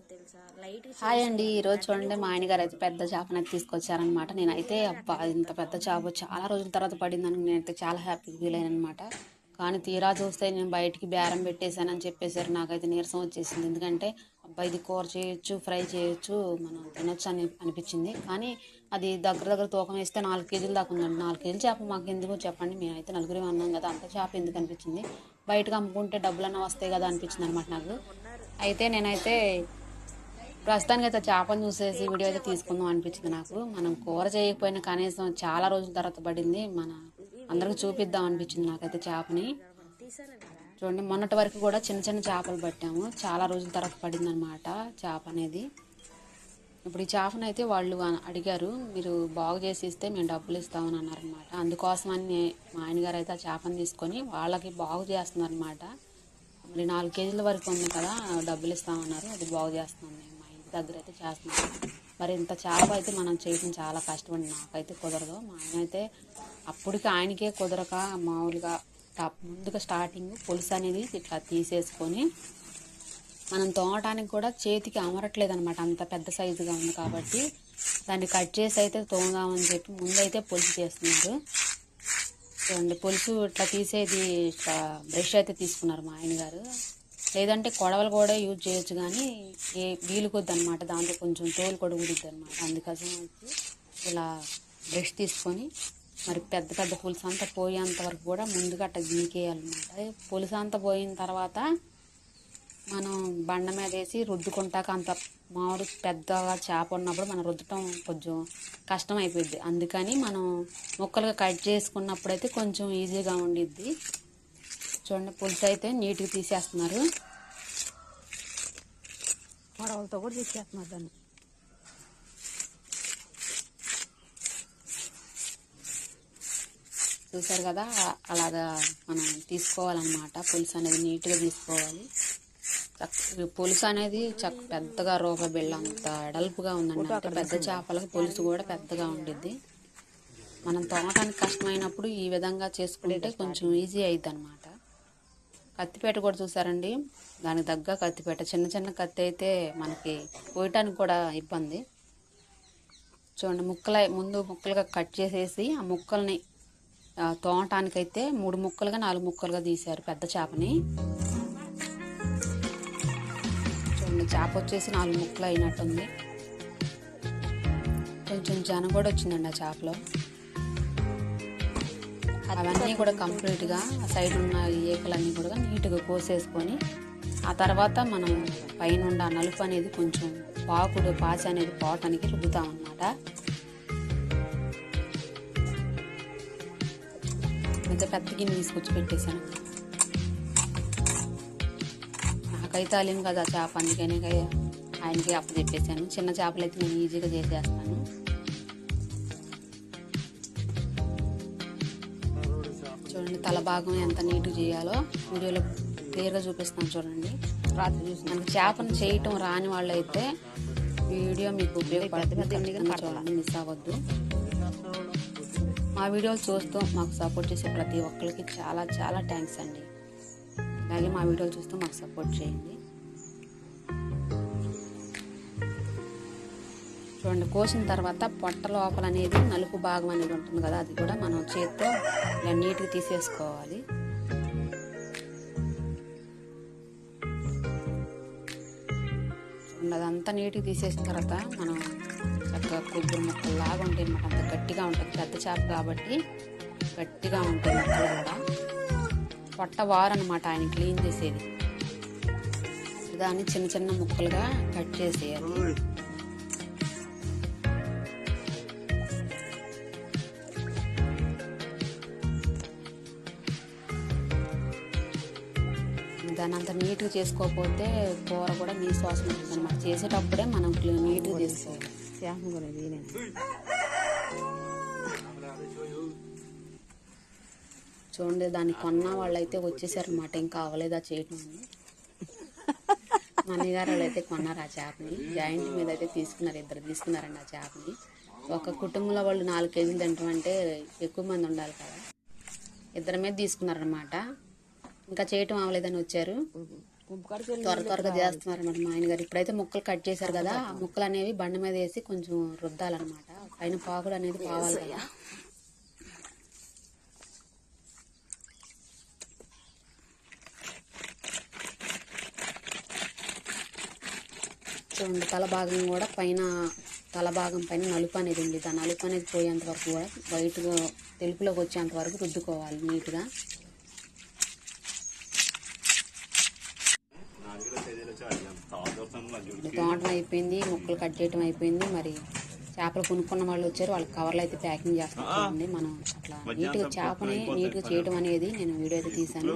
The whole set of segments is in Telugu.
అయిపోద్ది తెలుసా? లైట్ హాయ్ అండి. ఈ రోజు చూడండి మా ఆయన గారు అయితే పెద్ద చేపను అయితే తీసుకొచ్చారనమాట నేనైతే అబ్బా ఇంత పెద్ద చేప చాలా రోజుల తర్వాత పడిందని నేనైతే చాలా హ్యాపీ ఫీల్ అనమాట కానీ తీరా చూస్తే నేను బయటికి బేరం పెట్టేశానని చెప్పేసరి నాకైతే నీరసం వచ్చేసింది. ఎందుకంటే అబ్బా ఇది కూర చేయొచ్చు ఫ్రై చేయొచ్చు మనం తినొచ్చు అని అనిపించింది. కానీ అది దగ్గర దగ్గర తూకం వేస్తే నాలుగు కేజీలు దాకా ఉందండి. నాలుగు కేజీలు చేప మాకు ఎందుకో చెప్పండి. మేమైతే నలుగురు అన్నాం కదా అంత చేప ఎందుకు అనిపించింది? బయటకు అమ్ముకుంటే డబ్బులన్నా వస్తాయి కదా అనిపించింది అనమాట నాకు. అయితే నేనైతే ప్రస్తుతానికి అయితే చేపను చూసేసి వీడియో అయితే తీసుకుందాం అనిపించింది నాకు. మనం కూర చేయకపోయినా కనీసం చాలా రోజుల తర్వాత పడింది. మన అందరికి చూపిద్దాం అనిపించింది నాకైతే చేపని. చూడండి మొన్నటి వరకు కూడా చిన్న చిన్న చేపలు పట్టాము. చాలా రోజుల తర్వాత పడింది అనమాట చేప అనేది. ఇప్పుడు ఈ చేపను అయితే వాళ్ళు అడిగారు మీరు బాగు చేసి ఇస్తే మేము డబ్బులు ఇస్తామని అన్నారనమాట అందుకోసమని మా ఆయన గారు అయితే ఆ చేపను తీసుకొని వాళ్ళకి బాగు చేస్తున్నారు అనమాట మరి నాలుగు కేజీల వరకు ఉంది కదా డబ్బులు ఇస్తామన్నారు అది బాగు చేస్తున్నాం మేము. మా ఇంటి దగ్గర అయితే చేస్తున్నాను మరి ఇంత చేప అయితే మనం చేయడం చాలా కష్టపడి నాకైతే కుదరదు. మా ఆయన అయితే అప్పటికి ఆయనకే కుదరక మామూలుగా టాప్ ముందుగా స్టార్టింగ్ పులుసు అనేది ఇట్లా తీసేసుకొని మనం తోమటానికి కూడా చేతికి అమరట్లేదు అనమాట అంత పెద్ద సైజుగా ఉంది కాబట్టి దాన్ని కట్ చేసి అయితే తోముదామని చెప్పి ముందైతే పులుసు చేస్తున్నారు. చూడండి పులుసు ఇట్లా తీసేది ఇట్లా బ్రష్ అయితే తీసుకున్నారు మా ఆయన గారు. లేదంటే కొడవలు కూడా యూజ్ చేయొచ్చు కానీ ఏ వీలుకొద్ది అనమాట దాంట్లో కొంచెం తోలు కూడా ఊడిద్ది అనమాట అందుకోసం వచ్చి ఇలా బ్రష్ తీసుకొని మరి పెద్ద పెద్ద పులుసు అంతా పోయేంత వరకు కూడా ముందుగా అట్ట గీకేయాలన్నమాట పులుసు అంతా పోయిన తర్వాత మనం బండ మీద వేసి రుద్దుకుంటాక అంత మామిడి పెద్దగా చేప ఉన్నప్పుడు మనం రుద్దటం కొంచెం కష్టం అయిపోద్ది అందుకని మనం ముక్కలుగా కట్ చేసుకున్నప్పుడు అయితే కొంచెం ఈజీగా ఉండిద్ది. చూడండి పులుసు అయితే నీట్గా తీసేస్తున్నారు. పొడవలతో కూడా తీసేస్తున్నారు దాన్ని. చూసారు కదా అలాగా మనం తీసుకోవాలన్నమాట. పులుసు అనేది నీట్గా తీసుకోవాలి. చక్క- పులుసు అనేది చక్క పెద్దగా రూప బిళ్ళ అంత ఎడల్పుగా ఉందండి. అంటే పెద్ద చేపలకి పులుసు కూడా పెద్దగా ఉండిద్ది. మనం తోమటానికి కష్టమైనప్పుడు ఈ విధంగా చేసుకుంటే కొంచెం ఈజీ అయింది అనమాట కత్తిపేట కూడా చూసారండి. దానికి తగ్గ కత్తిపేట. చిన్న చిన్న కత్తి అయితే మనకి పోయటానికి కూడా ఇబ్బంది. చూడండి ముక్కల ముందు ముక్కలుగా కట్ చేసేసి ఆ ముక్కల్ని తోమటానికైతే మూడు ముక్కలుగా నాలుగు ముక్కలుగా తీశారు పెద్ద చేపని. చూడండి చేప వచ్చేసి నాలుగు ముక్కలు అయినట్టుంది. కొంచెం జనం కూడా వచ్చిందండి ఆ చేపలో. అవన్నీ కూడా కంప్లీట్గా ఆ సైడ్ ఉన్న ఏకలన్నీ కూడా నీట్గా కోసేసుకొని ఆ తర్వాత మనం పైన ఉన్న నలుపు అనేది కొంచెం పాకుడు పాచి అనేది పోవటానికి రుబ్బుతాం అన్నమాట. కొంచెం పెద్ద గిన్నె తీసుకొచ్చి పెట్టేశాను. నాకైతే అలేం కదా చేప అందుకనే ఆయనకి అప్పచెప్పేశాను. చిన్న చేపలు అయితే నేను ఈజీగా చేసేస్తాను. తల భాగం ఎంత నీట్గా చేయాలో వీడియోలో క్లియర్గా చూపిస్తాను చూడండి. రాత్రి చూసి మనకి చేపను చేయటం రాని వాళ్ళు అయితే వీడియో మీకు ఉపయోగపడుతుంది. చూడండి మిస్ అవ్వద్దు. మా వీడియోలు చూస్తూ మాకు సపోర్ట్ చేసే ప్రతి ఒక్కరికి చాలా చాలా థ్యాంక్స్ అండి. అలాగే మా వీడియోలు చూస్తూ మాకు సపోర్ట్ చేయండి. చూడండి కోసిన తర్వాత పొట్ట లోపల అనేది నలుపు భాగం అనేది ఉంటుంది కదా అది కూడా మనం చేత్తో ఇలా నీట్గా తీసేసుకోవాలి. అదంతా నీట్గా తీసేసిన తర్వాత మనం చక్కగా కొబ్బరి ముక్కలు లాగా ఉంటాయి అన్నమాట. అంత గట్టిగా ఉంటుంది పెద్ద చేప కాబట్టి గట్టిగా ఉంటాయి ముక్కలు కూడా. పొట్ట వారు అనమాట ఆయన క్లీన్ చేసేది. దాన్ని చిన్న చిన్న ముక్కలుగా కట్ చేసేయాలి. దాన్ని అంత నీట్గా చేసుకోకపోతే కూర కూడా నీ శ్వాసం ఉంటుంది అనమాట చేసేటప్పుడే మనం నీట్గా చేసుకోవాలి. శ్యామ కొనేది నేను. చూడండి దాన్ని కొన్న వాళ్ళు అయితే వచ్చేసారనమాట ఇంకా అవ్వలేదా చేయటం అన్నగారు వాళ్ళు అయితే కొన్నారు ఆ చేపని. జాయింట్ మీద అయితే తీసుకున్నారు ఇద్దరు తీసుకున్నారండి ఆ చేపని. ఒక కుటుంబంలో వాళ్ళు నాలుగు కేజీలు తింటామంటే ఎక్కువ మంది ఉండాలి కదా. ఇద్దరి మీద తీసుకున్నారనమాట ఇంకా చేయటం అవ్వలేదని వచ్చారు. త్వర త్వరగా చేస్తున్నారు అన్నమాట మా ఆయన గారు ఇప్పుడైతే ముక్కలు కట్ చేశారు కదా ఆ ముక్కలు అనేవి బండ మీద వేసి కొంచెం రుద్దాలన్నమాట. పైన పాకుడు అనేది పోవాలి కదా. చూడండి తల భాగం కూడా పైన తల భాగం పైన నలుపు అనేది ఉంది. ఆ నలుపు అనేది పోయేంత వరకు కూడా వైట్గా తెలుపులోకి వచ్చేంత వరకు రుద్దుకోవాలి నీట్గా ఇప్పుడు తోటం అయిపోయింది ముక్కలు కట్ చేయడం అయిపోయింది. మరి చేపలు కొనుక్కున్న వాళ్ళు వచ్చారు వాళ్ళకి కవర్లు అయితే ప్యాకింగ్ చేస్తామండి మనం అట్లా నీట్గా చేపని నీట్గా చేయడం అనేది నేను వీడియో అయితే తీశాను.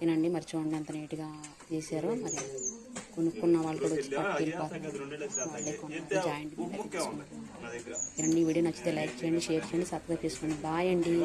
తినండి మరి చూడండి ఎంత నీట్గా చేశారో. మరి కొనుక్కున్న వాళ్ళు కూడా వచ్చి జాయింట్ వీడియో నచ్చితే లైక్ చేయండి షేర్ చేయండి సబ్స్క్రైబ్ చేసుకోండి. బాయ్ అండి.